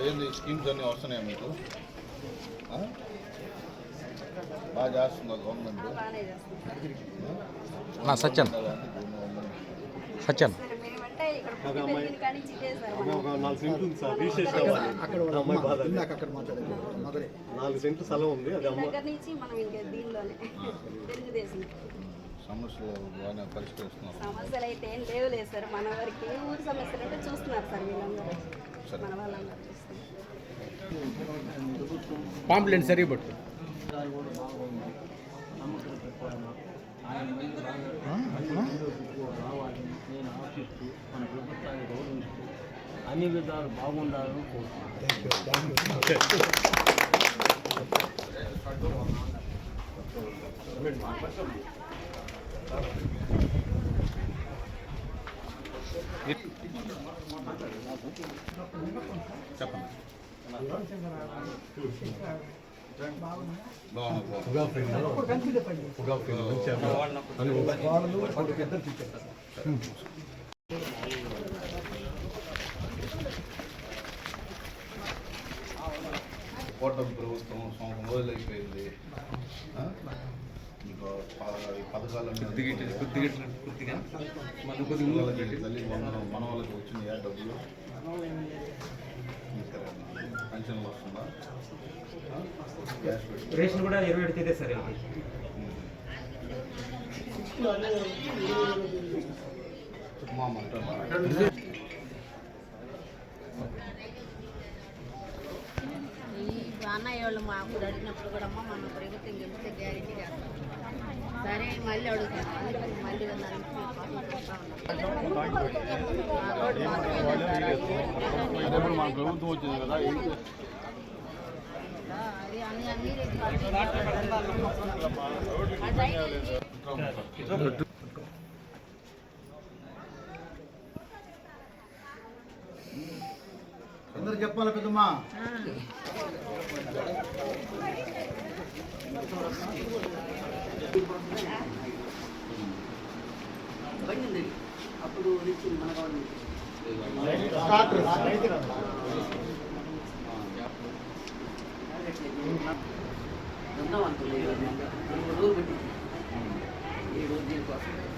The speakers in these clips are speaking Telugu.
ఏంది స్కీమ్స్ అన్నీ వస్తున్నాయా మీకు? బాగా చేస్తుందా గవర్నమెంట్ నాలుగు సెంట్లు స్థలం ఉంది అది దీనిలోనే తెలుగుదేశం. సమస్యలు బాగానే పరిష్కరిస్తున్నారు. సమస్యలు అయితే ఏం లేవులేదు సార్ మన వరకు ఏ ఊరు సమస్యలు అంటే చూస్తున్నారు సార్ వీళ్ళందరూ సరే. మన వాళ్ళందరూ చూస్తున్నారు పాంప్లెంట్ సరిగా పట్టు అన్ని విధాలు బాగుండాలని కోరుకుంటున్నాను చెప్పండి. బాగున్నా ప్రభుత్వం సంవత్సరం రోజులు అయిపోయింది వందనం మన వాళ్ళకి వచ్చినాయా డబ్బులు. పెన్షన్లు వస్తుందా? రేషన్ కూడా ఇరవై ఏడు తేదీ సార్ మా అన్నయ్య వాళ్ళు మాకు అడిగినప్పుడు కూడా అమ్మ మన ప్రభుత్వం గెలిస్తే గ్యారెంటీ చేస్తాం సరే మళ్ళీ అడుగుతాం అందుకని మళ్ళీ వెళ్ళాలని మన ప్రభుత్వం వచ్చింది కదా అది అన్ని అన్ని అందరు చెప్పాలి పెద్దమ్మా. అప్పుడు నుంచి మన గవర్నమెంట్ మీరు చెప్పు ఈ రోజు మళ్ళీ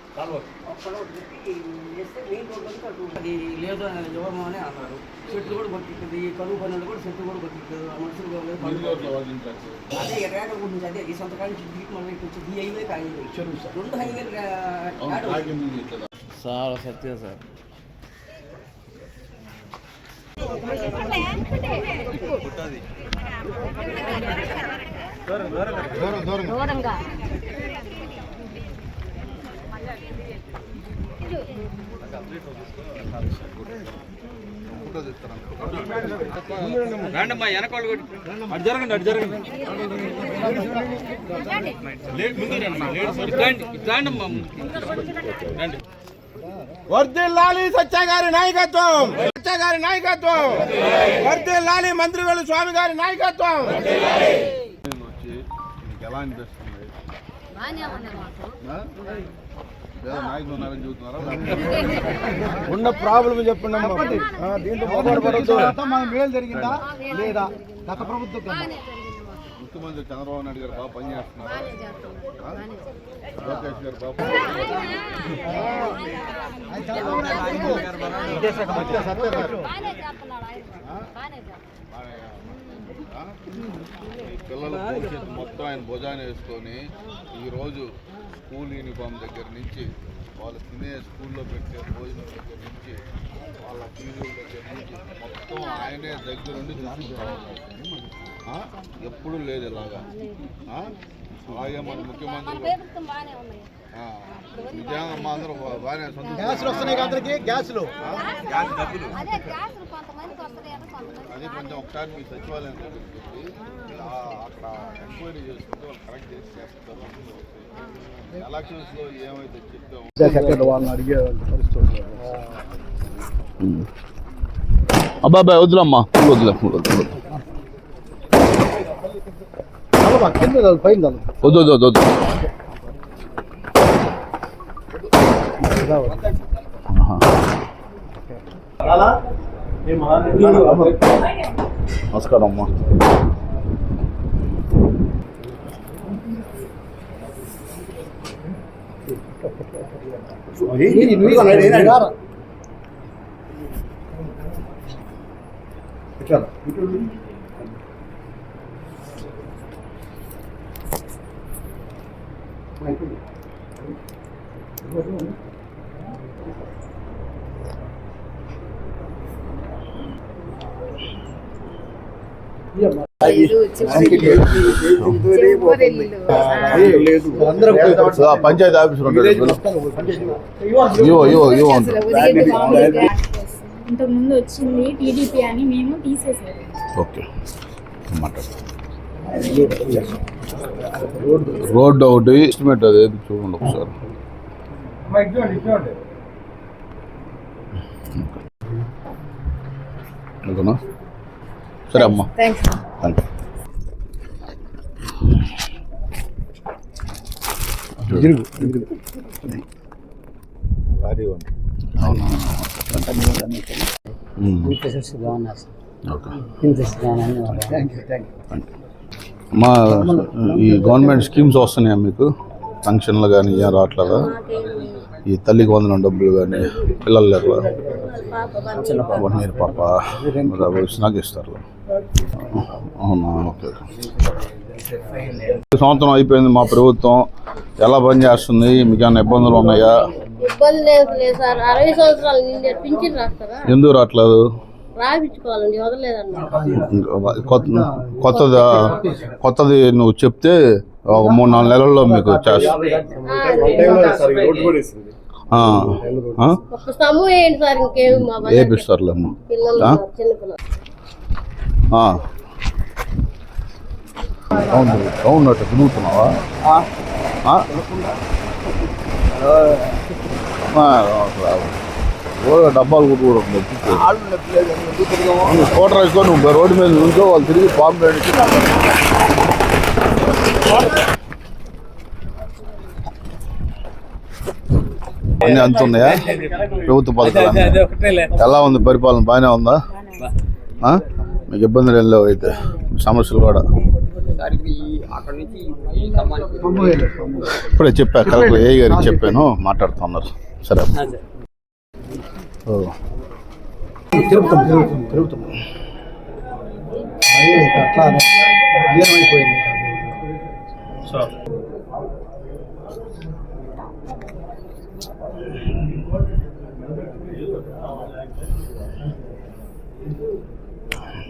అది లేదు ఎవరు అని అన్నారు. చెట్లు కూడా కొట్టింది కరువు పనులు కూడా చెట్లు కూడా మనుషులు ఇంట్లో వాళ్ళు ఇంట్రెస్ట్ అదే రేట గురించి అదే ఈ సొంత కాడి నుంచి దిగి మళ్ళీ కొంచెం ఈ హైవే కాయదు రెండు హైవే అవును ఆగింది ఇట్లా. Sir Satyam sir. దూరంగా. రండమ్మా వెనకాల అటు జరగండి అటు జరగండి రండి నాయకత్వం. సత్య గారి నాయకత్వం. వర్ధిల్లాలి మంత్రివేలు స్వామి గారి నాయకత్వం. ఉన్నారని చెబుతున్నారా? ఉన్న ప్రాబ్లం చెప్పండి. దీంట్లో మన మేలు జరిగిందా? లేదా? గత ప్రభుత్వం ముఖ్యమంత్రి చంద్రబాబు నాయుడు గారు బాగా పనిచేస్తున్నారు లోకేష్ గారు బాగా పిల్లల భవిష్యత్తు మొత్తం ఆయన భుజాన్ని వేసుకొని ఈరోజు స్కూల్ యూనిఫామ్ దగ్గర నుంచి వాళ్ళు తినే స్కూల్లో పెట్టే భోజనం దగ్గర నుంచి వాళ్ళ ఫీజుల దగ్గర నుంచి మొత్తం ఆయనే దగ్గరుండి చూసుకుంటా ఎప్పుడూ లేదు ఇలాగా. అలాగే మన ముఖ్యమంత్రి గ్యాసులు వస్తున్నాయి అందరికి? గ్యాసులు. అదే గ్యాస్ కొంతమందికి వస్తుంది అంటే కొంతమంది అది కొంచెం ఒకసారి మీ సచివాలయం అక్కడ ఎంక్వైరీ చేసుకుంటే వాళ్ళు కరెక్ట్ చేసి చేస్తారు. అన్నీ వస్తాయి. ఎలక్షన్స్లో ఏమైతే చెప్తామో వాళ్ళని అడిగే పరిస్థితి అబ్బాయి వద్దులమ్మా వద్దులే. వద్దు వద్దు వద్దు వద్దు నమస్కారం అమ్మా నువ్వు అన్నాడు, ఏనాడు? ఇట్లా. అందరూ పంచాయతీ ఆఫీసర్ ఉంటాడు ఇంతకు ముందు వచ్చింది టీడీపీ అని మేము తీసేసాము ఓకే రోడ్డు ఒకటి ఎస్టిమేట్ అది చూడండి ఒకసారి ఓకేనా సరే అమ్మా. థ్యాంక్ యూ మా ఈ గవర్నమెంట్ స్కీమ్స్ వస్తున్నాయా మీకు? ఫంక్షన్లు కానీ ఏం రావట్లేదా ఈ తల్లికి వందనం డబ్బులు కానీ పిల్లలు లేరు వన్ ఇయర్ పాప. వచ్చినాక ఇస్తారు. అవునా? ఓకే. సంవత్సరం అయిపోయింది మా ప్రభుత్వం. ఎలా పనిచేస్తుంది మీకు ఏమైనా ఇబ్బందులు ఉన్నాయా? ఇబ్బంది లేదు లేదు సార్. అరవై సంవత్సరాలు నిండి పింఛన్ రాస్తారా? ఎందుకు రావట్లేదు? రాయించుకోవాలండి వదలలేదన్న కొత్తది? కొత్తది నువ్వు చెప్తే ఒక మూడు నాలుగు నెలల్లో మీకు చేస్తా. టైంలో అవును అవును అట్లా తిరుగుతున్నావా ఆ? ఆ, రావు. ఓ డబ్బాలు కూడా కూడా ఉంది. నువ్వు స్కూటర్ వేసుకో నువ్వు రోడ్డు మీద నుంచో వాళ్ళు తిరిగి బాంబు వేడికి అన్ని అంత ఉన్నాయా ప్రభుత్వ పథకాలు అన్నీ? ఎలా ఉంది పరిపాలన బాగానే ఉందా ఆ? మీకు ఇబ్బందులు ఏం లేవు అయితే. సమస్యలు కూడా. ఇప్పుడే చెప్పా కలెక్టర్ ఏ గారికి చెప్పాను మాట్లాడుతున్నారు. సరే.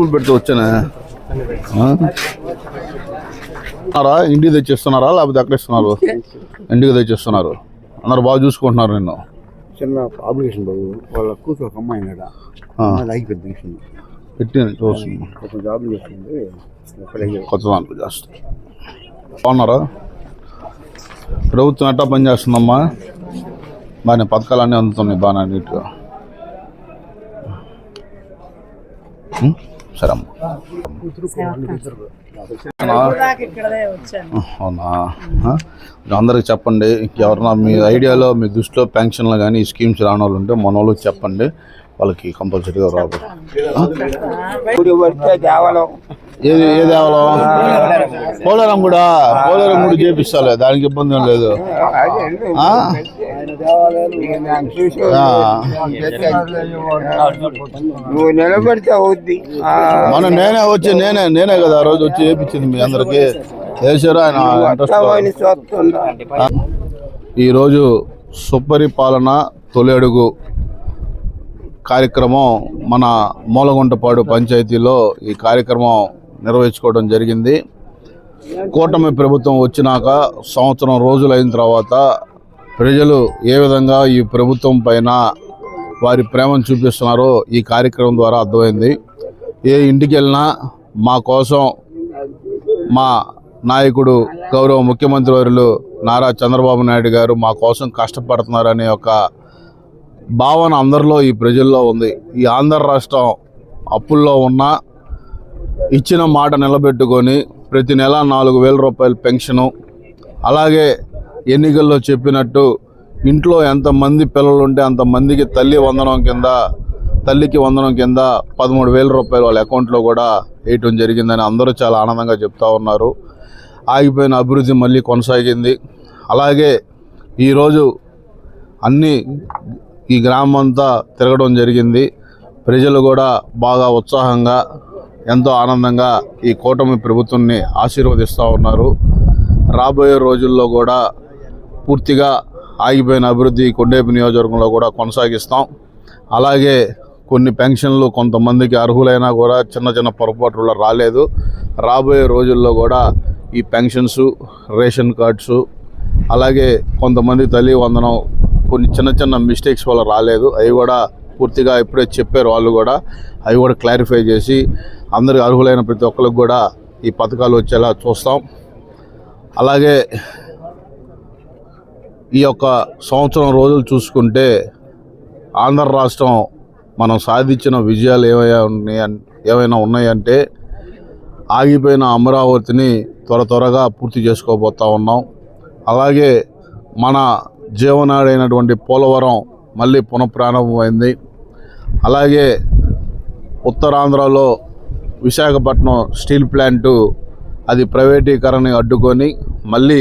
టేబుల్ పెడితే వచ్చానే? ఇంటికి తెచ్చిస్తున్నారా? లేకపోతే ఎక్కడ ఇస్తున్నారు? ఇంటికి తెచ్చిస్తున్నారు. అందరు బాగా చూసుకుంటున్నారు నిన్ను. చిన్న అప్లికేషన్ బాబు. వాళ్ళ కూతురు ఒక అమ్మాయి కదా ఆ, లైక్ పెద్ద పెట్టి చూస్తున్నా ఒక జాబ్ చేస్తుంది. అక్కడ కొత్త దాంట్లో చేస్తా బాగున్నారా? ప్రభుత్వం ఎట్టా పని చేస్తుందమ్మా? బాగానే పథకాలు అన్నీ అందుతున్నాయి బాగానే నీట్గా. అవునా? అందరికి చెప్పండి. ఎవరన్నా మీ ఐడియాలో మీ దృష్టిలో పెన్షన్లు కానీ ఈ స్కీమ్స్ రాని వాళ్ళు ఉంటే మన వాళ్ళకి చెప్పండి. వాళ్ళకి కంపల్సరీగా రాదు? ఏది ఏ దేవాలయం? పోలేరం కూడా పోలేరం కూడా చేపిస్తాలే. దానికి ఇబ్బంది ఏం లేదు. నువ్వు నిలబడితే అవుద్ది. మన నేనే వచ్చి నేనే నేనే కదా ఆ రోజు వచ్చి చేపించింది మీ అందరికి. చేశారు? ఆయన ఇంట్రెస్ట్ ఈరోజు సుపరిపాలన తొలి అడుగు కార్యక్రమం మన మూలగుంటపాడు పంచాయతీలో ఈ కార్యక్రమం నిర్వహించుకోవడం జరిగింది. కూటమి ప్రభుత్వం వచ్చినాక సంవత్సరం రోజులు అయిన తర్వాత ప్రజలు ఏ విధంగా ఈ ప్రభుత్వం పైన వారి ప్రేమను చూపిస్తున్నారో ఈ కార్యక్రమం ద్వారా అర్థమైంది. ఏ ఇంటికి వెళ్ళినా మా కోసం మా నాయకుడు గౌరవ ముఖ్యమంత్రి వర్యులు నారా చంద్రబాబు నాయుడు గారు మా కోసం కష్టపడుతున్నారనే ఒక భావన అందరిలో ఈ ప్రజల్లో ఉంది. ఈ ఆంధ్ర రాష్ట్రం అప్పుల్లో ఉన్న ఇచ్చిన మాట నిలబెట్టుకొని ప్రతి నెల నాలుగు వేల రూపాయల పెన్షను అలాగే ఎన్నికల్లో చెప్పినట్టు ఇంట్లో ఎంతమంది పిల్లలు ఉంటే అంతమందికి తల్లి వందనం కింద తల్లికి వందనం కింద పదమూడు వేల రూపాయలు వాళ్ళ అకౌంట్లో కూడా వేయటం జరిగిందని అందరూ చాలా ఆనందంగా చెప్తా ఉన్నారు. ఆగిపోయిన అభివృద్ధి మళ్ళీ కొనసాగింది. అలాగే ఈరోజు అన్ని ఈ గ్రామం అంతా తిరగడం జరిగింది. ప్రజలు కూడా బాగా ఉత్సాహంగా ఎంతో ఆనందంగా ఈ కూటమి ప్రభుత్వాన్ని ఆశీర్వదిస్తూ ఉన్నారు. రాబోయే రోజుల్లో కూడా పూర్తిగా ఆగిపోయిన అభివృద్ధి కొండేపు నియోజకవర్గంలో కూడా కొనసాగిస్తాం. అలాగే కొన్ని పెన్షన్లు కొంతమందికి అర్హులైనా కూడా చిన్న చిన్న పొరపాట్లు రాలేదు. రాబోయే రోజుల్లో కూడా ఈ పెన్షన్స్ రేషన్ కార్డ్స్ అలాగే కొంతమంది తల్లి వందనం కొన్ని చిన్న చిన్న మిస్టేక్స్ వల్ల రాలేదు. అవి కూడా పూర్తిగా ఇప్పుడే చెప్పారు వాళ్ళు కూడా. అవి కూడా క్లారిఫై చేసి అందరికి అర్హులైన ప్రతి ఒక్కరికి కూడా ఈ పథకాలు వచ్చేలా చూస్తాం. అలాగే ఈ యొక్క సంవత్సరం రోజులు చూసుకుంటే ఆంధ్ర రాష్ట్రం మనం సాధించిన విజయాలు ఏమైనా ఉన్నాయి ఏమైనా ఉన్నాయంటే ఆగిపోయిన అమరావతిని త్వర త్వరగా పూర్తి చేసుకోబోతా ఉన్నాం. అలాగే మన జీవనాడైనటువంటి పోలవరం మళ్ళీ పునఃప్రారంభమైంది. అలాగే ఉత్తరాంధ్రలో విశాఖపట్నం స్టీల్ ప్లాంటు అది ప్రైవేటీకరణ అడ్డుకొని మళ్ళీ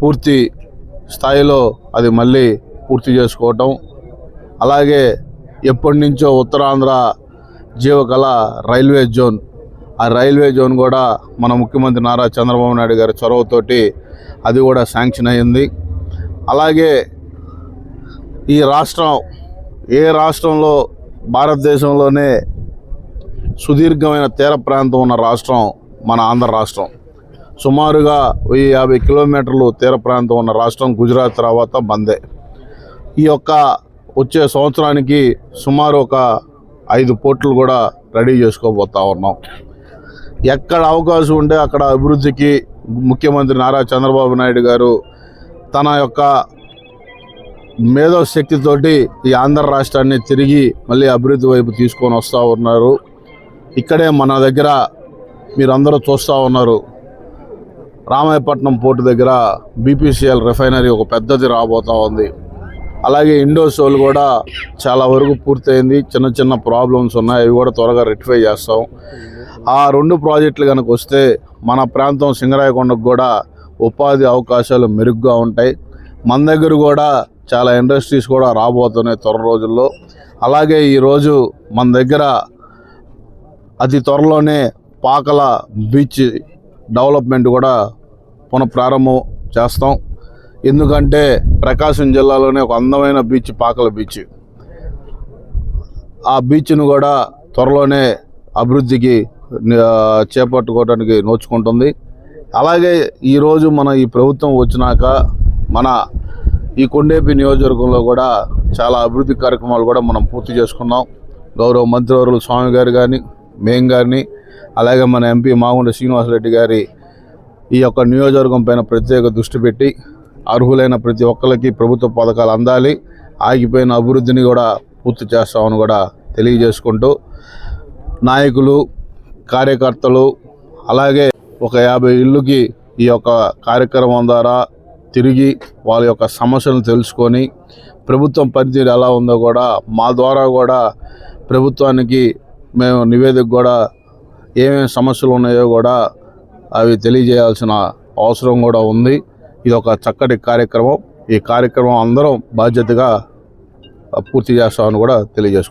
పూర్తి స్థాయిలో అది మళ్ళీ పూర్తి చేసుకోవటం. అలాగే ఎప్పటి నుంచో ఉత్తరాంధ్ర జీవకళ రైల్వే జోన్ ఆ రైల్వే జోన్ కూడా మన ముఖ్యమంత్రి నారా చంద్రబాబు నాయుడు గారి చొరవతోటి అది కూడా శాంక్షన్ అయ్యింది అలాగే ఈ రాష్ట్రం ఏ రాష్ట్రంలో భారతదేశంలోనే సుదీర్ఘమైన తీర ప్రాంతం ఉన్న రాష్ట్రం మన ఆంధ్ర రాష్ట్రం. సుమారుగా వెయ్యి యాభై కిలోమీటర్లు తీర ప్రాంతం ఉన్న రాష్ట్రం గుజరాత్ తర్వాత బందే. ఈ యొక్క వచ్చే సంవత్సరానికి సుమారు ఒక ఐదు పోర్టులు కూడా రెడీ చేసుకోబోతా ఉన్నాం. ఎక్కడ అవకాశం ఉంటే అక్కడ అభివృద్ధికి ముఖ్యమంత్రి నారా చంద్రబాబు నాయుడు గారు తన యొక్క మేధో శక్తితోటి ఈ ఆంధ్ర రాష్ట్రాన్ని తిరిగి మళ్ళీ అభివృద్ధి వైపు తీసుకొని వస్తూ ఉన్నారు. ఇక్కడే మన దగ్గర మీరందరూ చూస్తూ ఉన్నారు. రామాయపట్నం పోర్టు దగ్గర బీపీసీఎల్ రిఫైనరీ ఒక పెద్దది రాబోతూ ఉంది. అలాగే ఇండోసోల్ కూడా చాలా వరకు పూర్తయింది. చిన్న చిన్న ప్రాబ్లమ్స్ ఉన్నాయి. అవి కూడా త్వరగా రెక్టిఫై చేస్తాం. ఆ రెండు ప్రాజెక్టులు కనుక వస్తే మన ప్రాంతం సింగరాయకొండకు కూడా ఉపాధి అవకాశాలు మెరుగ్గా ఉంటాయి. మన దగ్గర కూడా చాలా ఇండస్ట్రీస్ కూడా రాబోతున్నాయి త్వర రోజుల్లో. అలాగే ఈరోజు మన దగ్గర అతి త్వరలోనే పాకల బీచ్ డెవలప్మెంట్ కూడా పునఃప్రారంభం చేస్తాం. ఎందుకంటే ప్రకాశం జిల్లాలోనే ఒక అందమైన బీచ్ పాకల బీచ్. ఆ బీచ్ను కూడా త్వరలోనే అభివృద్ధికి చేపట్టుకోవడానికి నోచుకుంటుంది. అలాగే ఈరోజు మన ఈ ప్రభుత్వం వచ్చినాక మన ఈ కొండేపి నియోజకవర్గంలో కూడా చాలా అభివృద్ధి కార్యక్రమాలు కూడా మనం పూర్తి చేసుకున్నాం. గౌరవ మంత్రివర్యులు స్వామి గారు కానీ మేం గారిని అలాగే మన ఎంపీ మాగుండ శ్రీనివాసరెడ్డి గారి ఈ యొక్క నియోజకవర్గం పైన ప్రత్యేక దృష్టి పెట్టి అర్హులైన ప్రతి ఒక్కరికి ప్రభుత్వ పథకాలు అందాలి ఆగిపోయిన అభివృద్ధిని కూడా పూర్తి చేస్తామని కూడా తెలియజేసుకుంటూ నాయకులు కార్యకర్తలు అలాగే ఒక యాభై ఇళ్ళుకి ఈ యొక్క కార్యక్రమం ద్వారా తిరిగి వాళ్ళ యొక్క సమస్యలను తెలుసుకొని ప్రభుత్వం పనితీరు ఎలా ఉందో కూడా మా ద్వారా కూడా ప్రభుత్వానికి మేము నివేదిక కూడా ఏమేమి సమస్యలు ఉన్నాయో కూడా అవి తెలియజేయాల్సిన అవసరం కూడా ఉంది. ఇది ఒక చక్కటి కార్యక్రమం. ఈ కార్యక్రమం అందరం బాధ్యతగా పూర్తి చేస్తామని కూడా తెలియజేసుకుంటాం